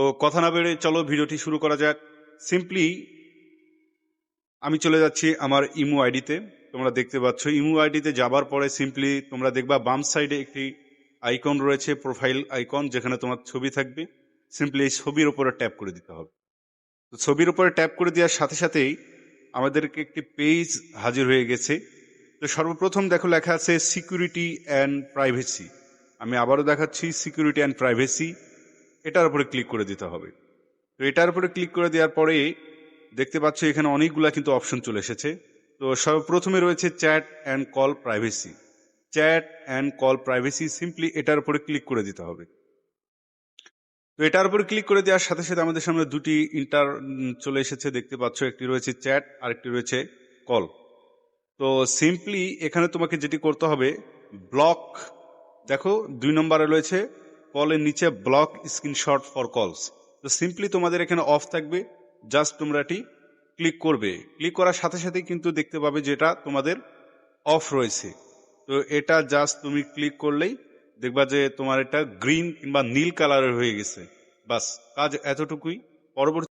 তো কথা না বেড়ে চলো ভিডিওটি শুরু করা যাক। সিম্পলি আমি চলে যাচ্ছি আমার ইমো আইডিতে। তোমরা দেখতে পাচ্ছ, ইমো আইডিতে যাবার পরে সিম্পলি তোমরা দেখবা বাম সাইডে একটি আইকন রয়েছে প্রোফাইল আইকন, যেখানে তোমার ছবি থাকবে। সিম্পলি এই ছবির উপরে ট্যাপ করে দিতে হবে। তো ছবির উপরে ট্যাপ করে দেওয়ার সাথে সাথেই আমাদেরকে একটি পেজ হাজির হয়ে গেছে। তো সর্বপ্রথম দেখো লেখা আছে সিকিউরিটি অ্যান্ড প্রাইভেসি আমি আবারও দেখাচ্ছি সিকিউরিটি অ্যান্ড প্রাইভেসি এটার উপরে ক্লিক করে দিতে হবে। তো এটার উপরে ক্লিক করে দেওয়ার পরে দেখতে পাচ্ছ এখানে অনেকগুলা কিন্তু অপশন চলে এসেছে। তো সর্বপ্রথমে রয়েছে chat and call privacy chat and call privacy simply এটার উপরে ক্লিক করে দিতে হবে। তো এটার উপরে ক্লিক করে দেওয়ার সাথে সাথে আমাদের সামনে দুটি ইন্টার চলে এসেছে। দেখতে পাচ্ছ একটি রয়েছে চ্যাট আর একটি রয়েছে কল তো সিম্পলি এখানে তোমাকে যেটি করতে হবে ব্লক দেখো, দুই নম্বরে রয়েছে কলের নিচে ব্লক স্ক্রিনশট ফর কলস তো সিম্পলি তোমাদের এখানে অফ থাকবে। জাস্ট তোমরা এটি ক্লিক করবে। ক্লিক করার সাথে সাথেই কিন্তু দেখতে পাবে যেটা তোমাদের অফ রয়েছে। তো এটা জাস্ট তুমি ক্লিক করলেই দেখবা যে তোমার এটা গ্রিন কিংবা নীল কালারের হয়ে গেছে। বাস, কাজ এতটুকুই। পরবর্তী